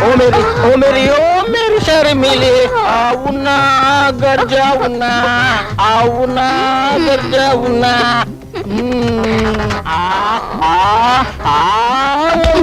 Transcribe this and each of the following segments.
ओ मेरी ओ मेरी ओ मेरी शर्मिले आओ ना घर जाओ ना आओ ना घर जाओ ना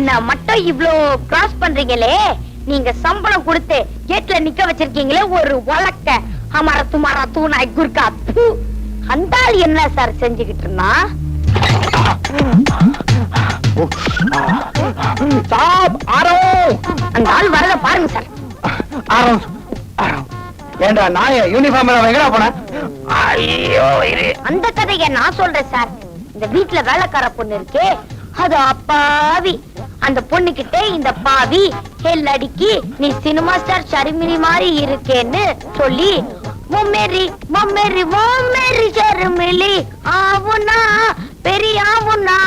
என்ன மட்டும் இவ்ளோ கிராஸ் பண்றீங்களே? நீங்க சம்பளம் கொடுத்து கேட்ல நிக்க வச்சிருக்கீங்களே ஒரு வழக்க. அமர துமாரா தூணாய் குர்கா ப்பு. அந்த ஆள் என்ன சார் செஞ்சுக்கிட்டு இருந்தா அந்த ஆள் வரத பாருங்க சார். ஆரோ ஆரோ ஏண்டா நாய யூனிஃபார்ம் எங்கடா போன? ஐயோ அந்த கதையை நான் சொல்றேன் சார். இந்த வீட்ல வேலைக்கார பொண்ணு இருக்கே அது அப்பாவி. அந்த பொண்ணுகிட்ட இந்த பாவி ஹெல் அடிக்கி நீ சினிமா ஸ்டார் ஷர்மினி மாதிரி இருக்கேன்னு சொல்லி மும்மெரி மும்மெரி மும்மெரி ஷர்மிலி ஆவுனா பெரிய ஆவுனா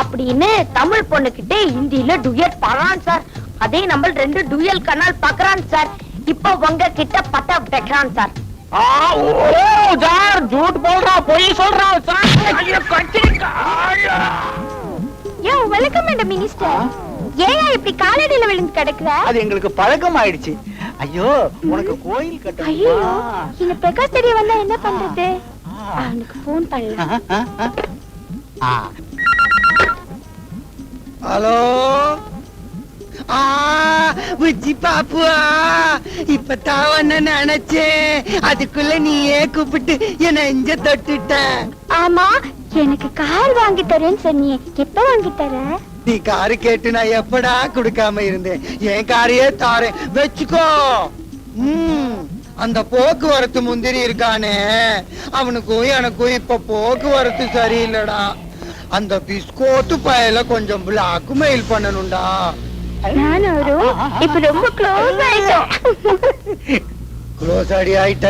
அப்படின்னு தமிழ் பொண்ணுகிட்ட ஹிந்தியில டுயட் பாடுறான் சார். அதே நம்ம ரெண்டு டுயல் கனால் பாக்குறான் சார். இப்போ உங்க கிட்ட பட்ட வெட்டுறான் சார். ஜூட் போடுறா பொய் சொல்றான் சார். மேடம் மினிஸ்டர் ஏன் இப்படி காலடியில விழுந்து கிடக்குற? அது எங்களுக்கு பழக்கம் ஆயிடுச்சு ஐயோ உனக்கு கோயில் ஐயோ கட்டணுமா இந்த பிரகாஷ் தெரிய வந்தா என்ன பண்றது? அவனுக்கு போன் பண்ணலாம். ஹலோ? ஆ உச்சி பாப்புவா. இப்பதான் ஒன்னு நினைச்சேன். அதுக்குள்ள நீயே கூப்பிட்டு என்ன இஞ்ச தொட்டுட்ட. ஆமா எனக்கு கார் வாங்கி தரேன்னு சொன்னியே. எப்ப வாங்கி தர? நீ காரு கேட்டு நான் எப்படா கொடுக்காம இருந்தேன்? என் காரையே தாரேன். வச்சுக்கோ. ம், அந்த போக்குவரத்து முந்திரி இருக்கானே. அவனுக்கும் எனக்கும் இப்ப போக்குவரத்து சரியில்லடா. அந்த பிஸ்கோட்டு பயல கொஞ்சம் பிளாக் மெயில் பண்ணணும்டா. இப்ப ரொம்ப க்ளோஸ் ஆயிட்டோம். க்ளோஸ் அடி ஆயிட்ட.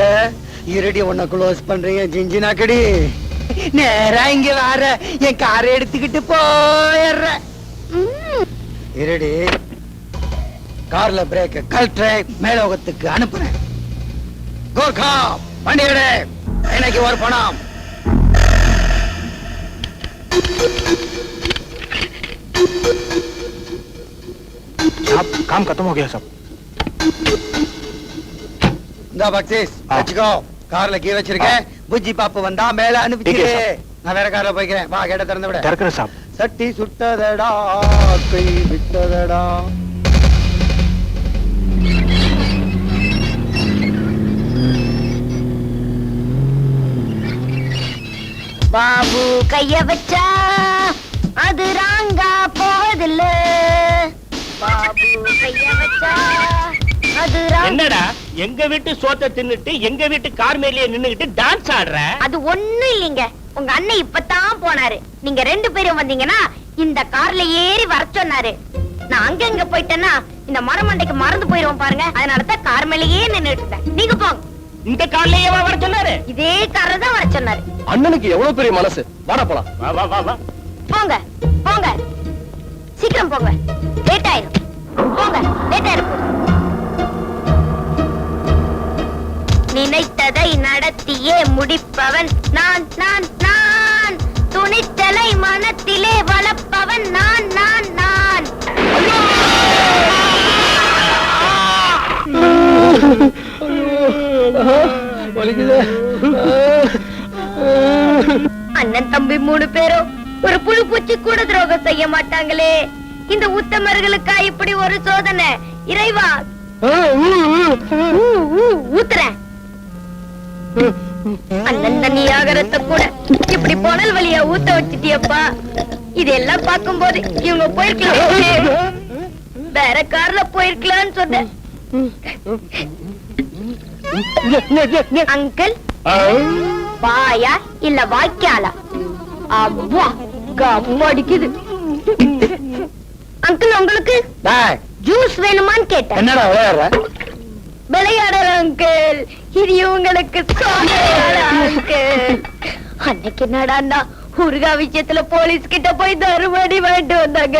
இருடி உன்னை க்ளோஸ் பண்றீங்க ஜிஞ்சினாக்கடி. நேரா இங்க வர. என் காரை எடுத்துக்கிட்டு போயிடுற இருடி கார்ல பிரேக் கழட்டுறேன் மேலோகத்துக்கு அனுப்புறேன் கோர்க்கா வண்டி எடு எனக்கு ஒரு பணம் साहब काम खत्म हो गया सब இந்த பக்சீஸ் ஆ. வச்சுக்கோ கார்ல கீ வச்சிருக்கேன் புஜ்ஜி பாப்பு வந்தா மேல அனுப்பிச்சிரு ठीक है, நான் வேற கார்ல போய்க்கிறேன் வா கேட்ட திறந்து விட डर कर தட்டி சுட்டதடா கை விட்டதடா. பாபு கைய வச்சா அது ராங்கா போவதில்ல. பாபு கைய வச்சா அது என்னடா? எங்க வீட்டு சோத்த தின்னுட்டு எங்க வீட்டு கார் மேலேயே நின்னுகிட்டு டான்ஸ் ஆடுற? அது ஒண்ணும் இல்லைங்க. உங்க அண்ணன் இப்பதான் போனாரு. நீங்க ரெண்டு பேரும் வந்தீங்கன்னா இந்த கார்ல ஏறி வர சொன்னாரு. நான் அங்க இங்க போயிட்டேன்னா இந்த மரமண்டைக்கு மறந்து போயிருவோம் பாருங்க. அதனால தான் கார் மேலேயே நின்னுட்டு இருந்தேன். நீங்க போங்க. இந்த கார்லயே வர சொன்னாரு? இதே கார்ல தான் வர சொன்னாரு. அண்ணனுக்கு எவ்வளவு பெரிய மனசு? வாடா போலாம். வா வா வா வா. போங்க போங்க. சீக்கிரம் போங்க. லேட் ஆயிரும். போங்க லேட் ஆயிரும் நினைத்ததை நடத்தியே முடிப்பவன் நான் நான் நான். துணித்தலை மனத்திலே வளர்ப்பவன் நான் நான் நான். அண்ணன் தம்பி மூணு பேரும் ஒரு புழு பூச்சி கூட துரோகம் செய்ய மாட்டாங்களே. இந்த உத்தமர்களுக்கா இப்படி ஒரு சோதனை? இறைவா. ஊத்துறேன். அண்ணன் தண்ணி ஆகரத்தை கூட இப்படி புனல் வழியா ஊத்த வச்சிட்டியப்பா? இதெல்லாம் பார்க்கும்போது இவங்க போயிருக்கலாம். வேற கார்ல போயிருக்கலாம்னு சொன்னேன் அங்கிள் வாயா இல்ல வாய்க்காலா? அவ்வா கம்ம அடிக்குது. அங்கிள் உங்களுக்கு ஜூஸ் வேணுமான்னு கேட்டேன். விளையாடுற? விளையாடல அங்கிள். இது இவங்களுக்கு அன்னைக்கு என்னடான்னா ஊருகா விஷயத்துல போலீஸ் கிட்ட போய் தருமடி வாங்கிட்டு வந்தாங்க.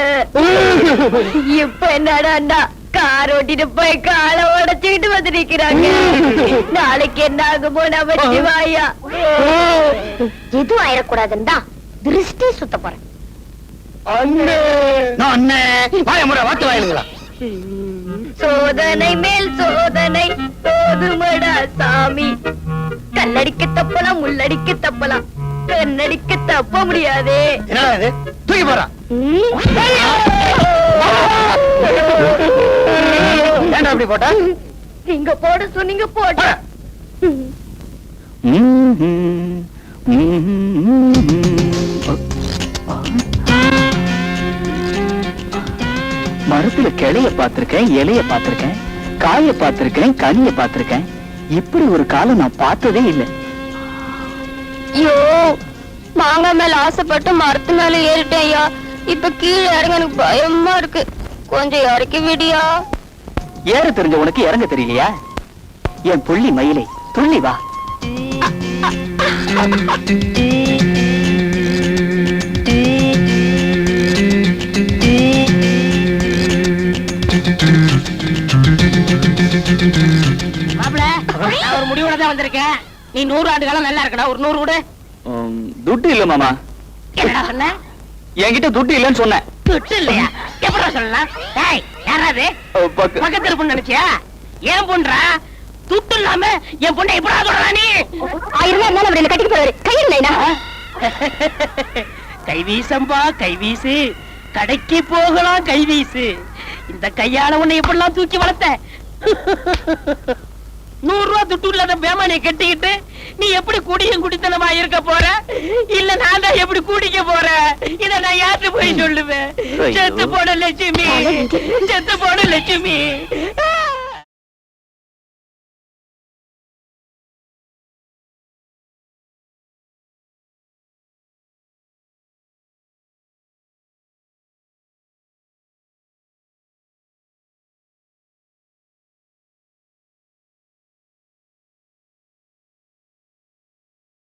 இப்ப என்னடான்னா கார் ஓட்டிட்டு போய் காலை உடைச்சுக்கிட்டு வந்து நிக்கிறாங்க. நாளைக்கு என்ன ஆகுமோ நம்ம சிவாயா எதுவும் ஆயிடக்கூடாதுன்னு தான் திருஷ்டி சுத்த போறேன். அண்ணே. நான் அண்ணே. வாய முறை வாத்து வாயிலுங்களா? சோதனை மேல் சோதனை போதுமடா சாமி. கண்ணடிக்க தப்பலாம் முள்ளடிக்க தப்பலாம். கண்ணடிக்க தப்ப முடியாதே. தூக்கி. ஏன்டா அப்படி போட்ட? நீங்க போட சொன்னீங்க போட. மரத்துல கிளைய பார்த்திருக்கேன் இலைய பார்த்திருக்கேன் காய பார்த்திருக்கேன் கனிய பார்த்திருக்கேன். இப்படி ஒரு காலம் நான் பார்த்ததே இல்லை. ஐயோ மாங்காய் மேல ஆசைப்பட்டு மரத்து மேல ஏறிட்டேன் ஐயா. இப்ப கீழே இறங்க எனக்கு பயமா இருக்கு. கொஞ்சம் இறக்கி விடியா. ஏற தெரிஞ்ச உனக்கு இறங்க தெரியலையா? என் புள்ளி மயிலை துள்ளி வா. நான் ஒரு முடிவோட தான் வந்திருக்கேன். நீ நூறு ஆண்டு காலம் நல்லா இருக்கடா. ஒரு நூறு கூட துட்டு இல்ல மாமா. என்னடா சொன்ன? என்கிட்ட துட்டு இல்லைன்னு சொன்னேன் துட்டு இல்லையா? எப்படா சொல்லலாம்? டேய் யாராவது அஹ், பக்க- பக்கத்து பொண்ணு நினைச்சியா? ஏன் பொண்ணுடா துட்டு இல்லாம என் பொண்ணை எப்படா சொல்லலாம் நீ? ஆயிரம் இருந்தாலும் அவர் என்ன கட்டிட்டு போறாரு. கையில்லைனா கைவீசம்பா கைவீசு கடைக்கு போகலாம் கைவீசு இந்த கையால உன்னை எப்படிலாம் தூக்கி வளர்த்த நூறு ரூபா துட்டு இல்லாத பேமானிய கட்டிக்கிட்டு நீ எப்படி குடியும் குடித்தனமா இருக்க போற? இல்ல நான் தான் எப்படி குடிக்க போறேன் இத நான் யார்கிட்ட போய் சொல்லுவேன். செத்து போட லட்சுமி. செத்து போட லட்சுமி.